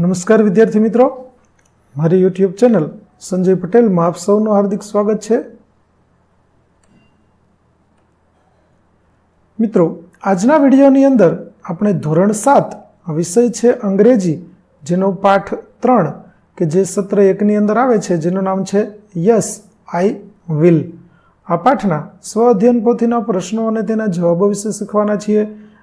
નમસ્કાર વિદ્યાર્થી મિત્રો મારી યુટ્યુબ ચેનલ સંજય પટેલમાં આપ સૌનું હાર્દિક સ્વાગત છે મિત્રો આજના વિડીયોની અંદર આપણે ધોરણ સાત વિષય છે અંગ્રેજી જેનો પાઠ ત્રણ કે જે સત્ર એકની અંદર આવે છે જેનું નામ છે યસ આઈ વિલ આ પાઠના સ્વ અધ્યયન પોથીના પ્રશ્નો અને તેના જવાબો વિશે શીખવાના છીએ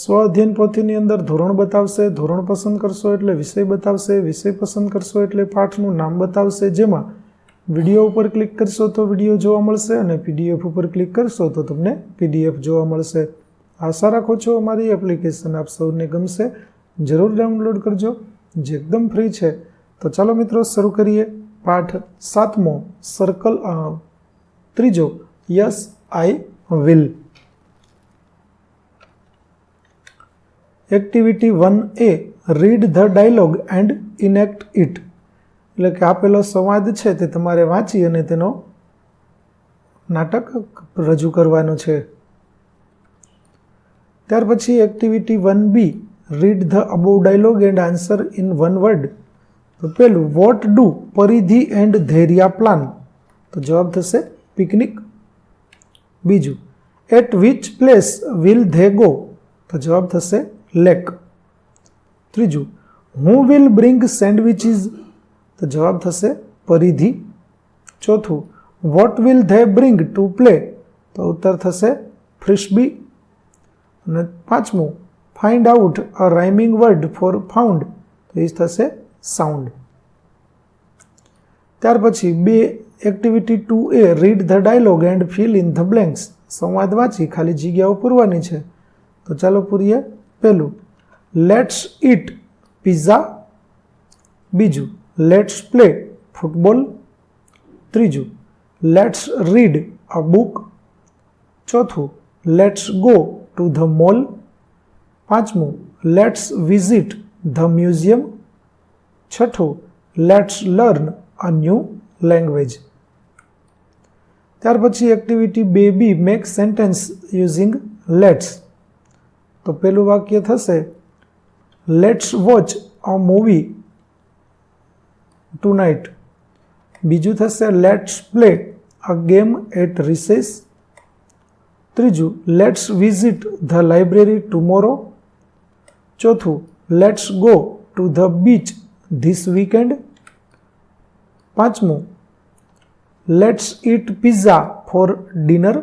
સ્વાધ્યયન પોથીની અંદર ધોરણ બતાવશે ધોરણ પસંદ કરશો એટલે વિષય બતાવશે વિષય પસંદ કરશો એટલે પાઠનું નામ બતાવશે જેમાં વિડીયો ઉપર ક્લિક કરશો તો વિડીયો જોવા મળશે અને પીડીએફ ઉપર ક્લિક કરશો તો તમને પીડીએફ જોવા મળશે આશા રાખો છો અમારી એપ્લિકેશન આપ સૌને ગમશે જરૂર ડાઉનલોડ કરજો જે એકદમ ફ્રી છે તો ચાલો મિત્રો શરૂ કરીએ પાઠ સાતમો સર્કલ ત્રીજો yes I will activity one A read the dialogue and enact it એટલે કે આપેલો સંવાદ છે તે તમારે વાંચી અને તેનો નાટક રજૂ કરવાનું છે ત્યાર પછી activity one B read the above dialogue and answer in one word તો પહેલું what do Paridhi and Dhairya plan તો જવાબ થશે પિકનિક બીજું at which place will they go તો જવાબ થશે લેક ત્રીજું હું વિલ બ્રિંગ સેન્ડવિચીસ તો જવાબ થશે પરિધિ ચોથું what will they bring to play તો ઉત્તર થશે ફ્રિશબી અને પાંચમું find out a rhyming word for found તો એ થશે સાઉન્ડ ત્યાર પછી બે activity two A read the dialogue and fill in the blanks સંવાદ વાંચી ખાલી જગ્યાઓ પૂરવાની છે તો ચાલો પૂરીએ પહેલું લેટ્સ ઇટ પિઝા બીજું લેટ્સ પ્લે ફૂટબોલ ત્રીજું લેટ્સ રીડ અ બુક ચોથું let's go to the mall પાંચમું લેટ્સ વિઝિટ ધ મ્યુઝિયમ છઠ્ઠું let's learn a new language ત્યાર પછી activity baby make sentence using let's તો પહેલું વાક્ય થશે let's watch a movie tonight બીજું થશે let's play a game at recess ત્રીજું let's visit the library tomorrow ચોથું let's go to the beach this weekend પાંચમું let's eat pizza for dinner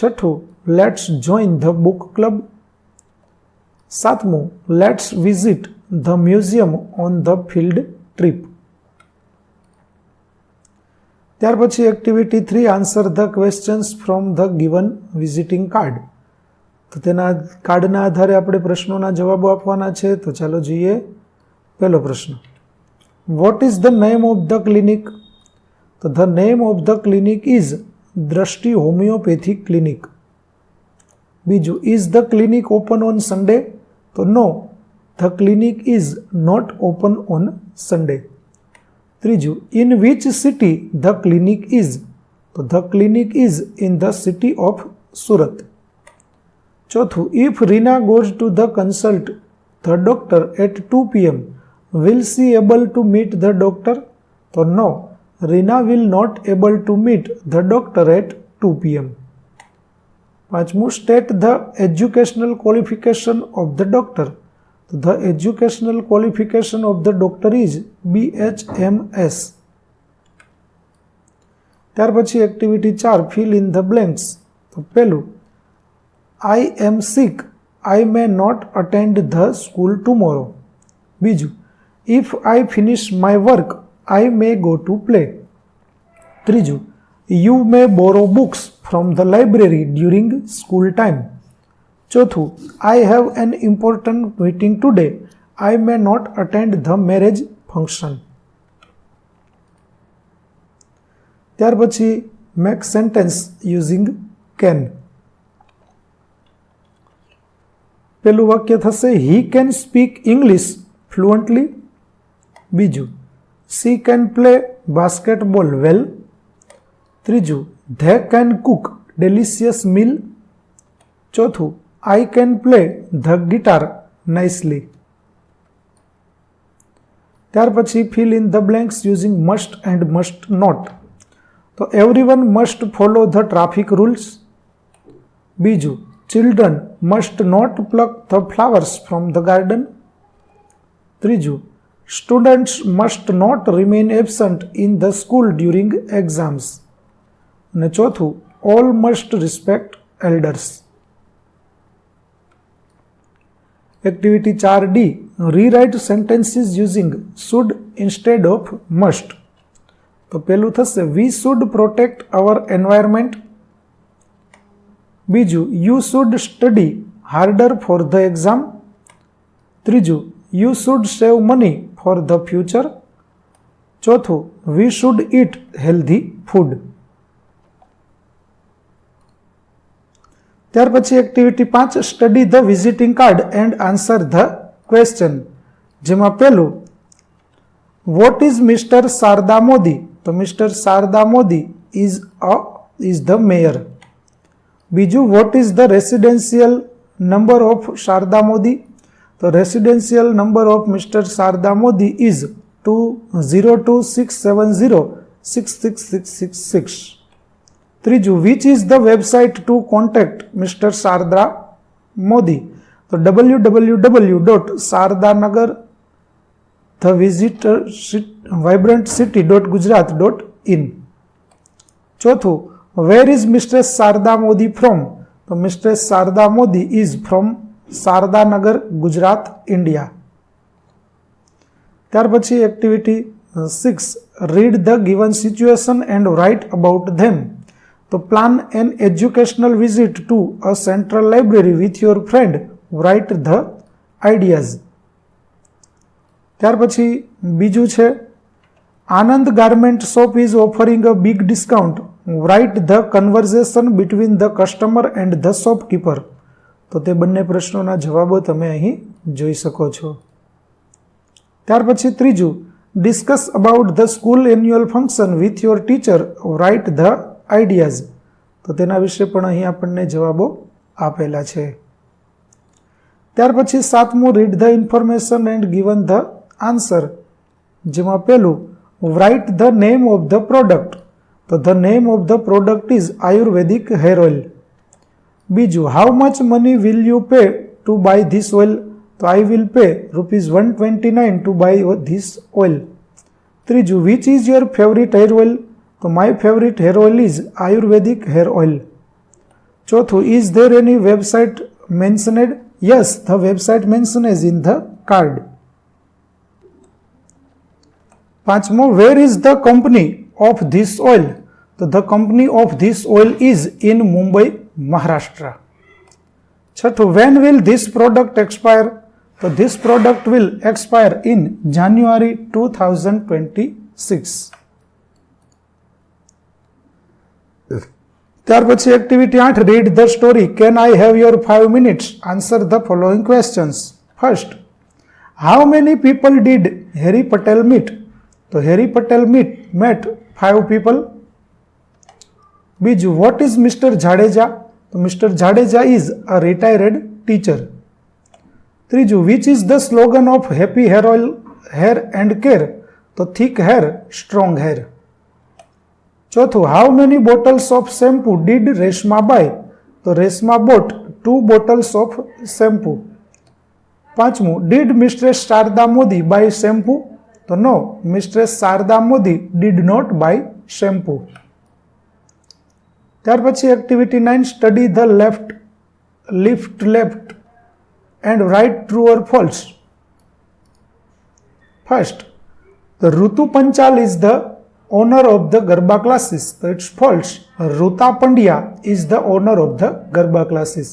છઠ્ઠું let's join the book club સાતમું let's visit the museum on the field trip ત્યાર પછી activity three answer the questions from the given visiting card તો તેના કાર્ડના આધારે આપણે પ્રશ્નોના જવાબો આપવાના છે તો ચાલો જોઈએ પહેલો પ્રશ્ન what is the name of the clinic તો the name of the clinic is Drashti homeopathy clinic બીજું is the clinic open on Sunday તો no the clinic is not open on Sunday ત્રીજું in which city the clinic is તો the clinic is in the city of Surat ચોથું if Reena goes to the consult the doctor at two PM will she able to meet the doctor તો no Reena will not able to meet the doctor at two PM પાંચમું state the educational qualification of the doctor the educational qualification of the doctor is B H M S ત્યાર પછી activity ચાર fill in the blanks તો પહેલું I am sick I may not attend the school tomorrow બીજું if I finish my work I may go to play ત્રીજું you may borrow books from the library during school time ચોથું I have an important meeting today I may not attend the marriage function ત્યાર પછી make sentence using can પેલું વાક્ય થશે he can speak English fluently બીજું she can play basketball well ત્રીજું they can cook delicious meal ચોથું I can play the guitar nicely ત્યાર પછી fill in the blanks using must and must not તો every one must follow the traffic rules બીજું children must not pluck the flowers from the garden ત્રીજું Students must not remain absent in the school during exams. અને ચોથું all must respect elders activity ચાર D rewrite sentences using should instead of must તો પહેલું થશે we should protect our environment બીજું you should study harder for the exam ત્રીજું you should save money for the future ચોથું we should eat healthy food ત્યાર પછી activity પાંચ study the visiting card and answer the question જેમાં પહેલું what is mister Sharda Modi તો mister Sharda Modi is a is the mayor બીજું what is the residential number of Sharda Modi the residential number of Mr. Sarda is 202670-66666. which is the website to contact Mr. Sardra Modi? The www.sardanagar, the visitor, vibrantcity.gujarat.in. Chothu, where is Mr. Sarda from? The Mr. Sarda is from Shardanagar Gujarat India ત્યાર પછી activity six read the given situation and write about them તો plan an educational visit to a central library with your friend write the ideas ત્યાર પછી બીજું છે Anand garment shop is offering a big discount write the conversation between the customer and the shopkeeper તો તે બંને પ્રશ્નોના જવાબો તમે અહીં જોઈ શકો છો ત્યાર પછી ત્રીજું discuss about the school annual function with your teacher write the ideas તો તેના વિશે પણ અહીં આપણને જવાબો આપેલા છે ત્યાર પછી સાતમું read the information and given the answer જેમાં પહેલું write the name of the product તો the name of the product is ayurvedic hair oil બીજું how much money will you pay to buy this oil તો I will pay rupees one twenty nine to buy this oil ત્રીજું which is your favourite hair oil તો my favourite hair oil is ayurvedic hair oil ચોથું is there any website mentioned yes the website mention is in the card પાંચમો where is the company of this oil તો the company of this oil is in Mumbai Maharashtra છઠ્ઠું when will this product expire તો this product will expire in January two thousand twenty six ત્યાર પછી activity આઠ read the story can I have your five minutes answer the following questions first how many people did Harry Patel meet તો Harry Patel meet met five people બીજું what is mister Jadeja તો mister Jadeja is a retired teacher ત્રીજું which is the slogan of happy hair oil hair and care તો thick hair strong hair ચોથું how many bottles of shampoo did Reshma buy તો Reshma bought two bottles of shampoo પાંચમું did mistress Sharda Modi buy shampoo તો no mistress Sharda Modi did not buy shampoo ત્યાર પછી activity nine study the left lift left and right true or false first the Ritu Panchal is the owner of the garba classes તો it's false Ruta Pandya is the owner of the garba classes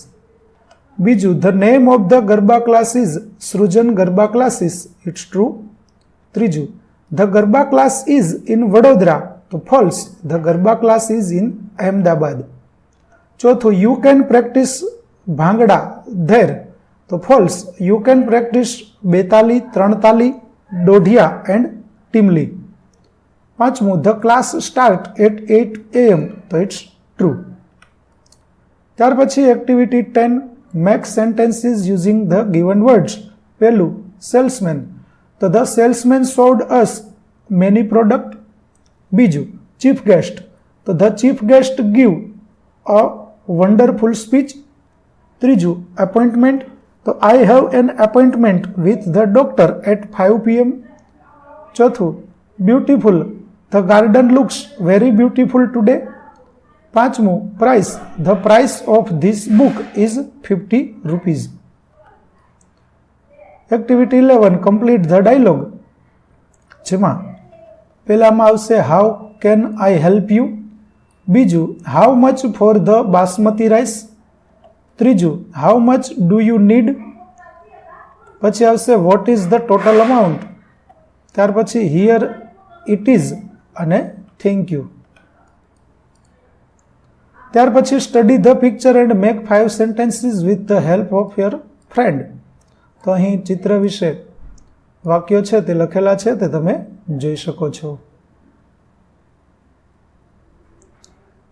બીજું the name of the garba classes Srujan garba classes it's true ત્રીજું the garba class is in Vadodara તો false the garba class is in Ahmedabad ચોથું you can practice bhangra there તો false you can practice બેતાલી ત્રણતાલી ડોઢિયા and ટીમલી પાંચમું the class start at eight AM તો ઇટ્સ ટ્રુ ત્યાર પછી activity ten make sentences using the given words પહેલું સેલ્સમેન તો the salesman sold us many product બીજું ચીફ ગેસ્ટ તો the chief guest give a wonderful speech ત્રીજું appointment તો I have an appointment with the doctor at five PM ચોથું beautiful the garden looks very beautiful today પાંચમું price the price of this book is fifty rupees activity eleven complete the dialogue જેમાં પહેલામાં આવશે how can I help you બીજું how much for the basmati rice ત્રીજું how much do you need પછી આવશે what is the total amount ત્યાર પછી here it is અને થેન્ક યુ ત્યાર પછી study the picture and make five sentences with the help of your friend તો અહીં ચિત્ર વિશે વાક્યો છે તે લખેલા છે તે તમે જોઈ શકો છો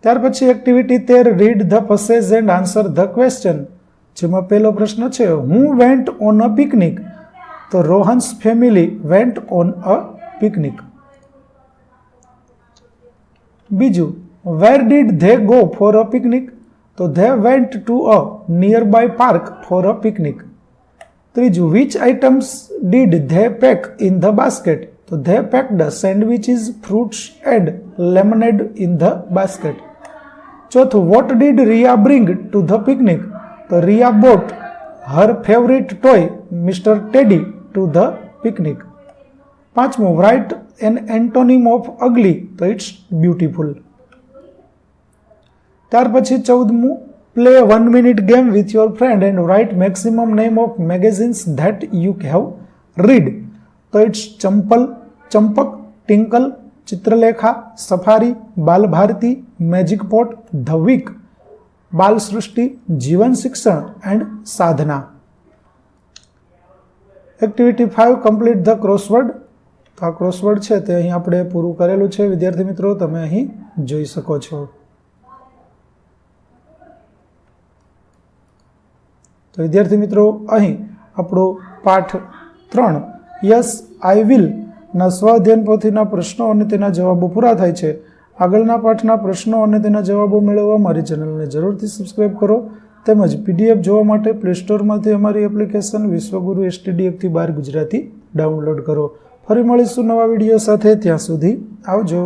ત્યાર પછી એક્ટિવિટી તેર read the passage and answer the question જેમાં પહેલો પ્રશ્ન છે હું વેન્ટ ઓન અ પિકનિક તો Rohan's family went on a picnic બીજું where did they go for a picnic તો they went to a nearby park for a picnic ત્રીજું which items did they pack in the basket તો they packed sandwiches fruits and lemonade in the basket ચોથું what did Riya bring to the picnic તો Riya brought her favourite toy mister Teddy to the picnic પાંચમું write N antonym of ugly તો it's beautiful ત્યાર પછી ચૌદમું play one minute game with your friend and write maximum name of magazines that you you have read. તો it's ચંપલ Champak Tinkle Chitralekha Safari Balbharati Magic Pot The Week Bal Srushti Jeevan Shikshan and Sadhana activity five complete the crossword તો આ crossword છે તે અહીં આપણે પૂરું કરેલું છે વિદ્યાર્થી મિત્રો તમે અહીં જોઈ શકો છો તો વિદ્યાર્થી મિત્રો અહીં આપણો પાઠ ત્રણ યસ આઈ વિલ ના સ્વાધ્યન પોથીના પ્રશ્નો અને તેના જવાબો પૂરા થાય છે આગળના પાઠના પ્રશ્નો અને તેના જવાબો મેળવવા મારી ચેનલને જરૂરથી સબસ્ક્રાઈબ કરો તેમજ પીડીએફ જોવા માટે પ્લે સ્ટોરમાંથી અમારી એપ્લિકેશન વિશ્વગુરુ એસટીડીએફથી બાર ગુજરાતી ડાઉનલોડ કરો ફરી મળીશું નવા વિડીયો સાથે ત્યાં સુધી આવજો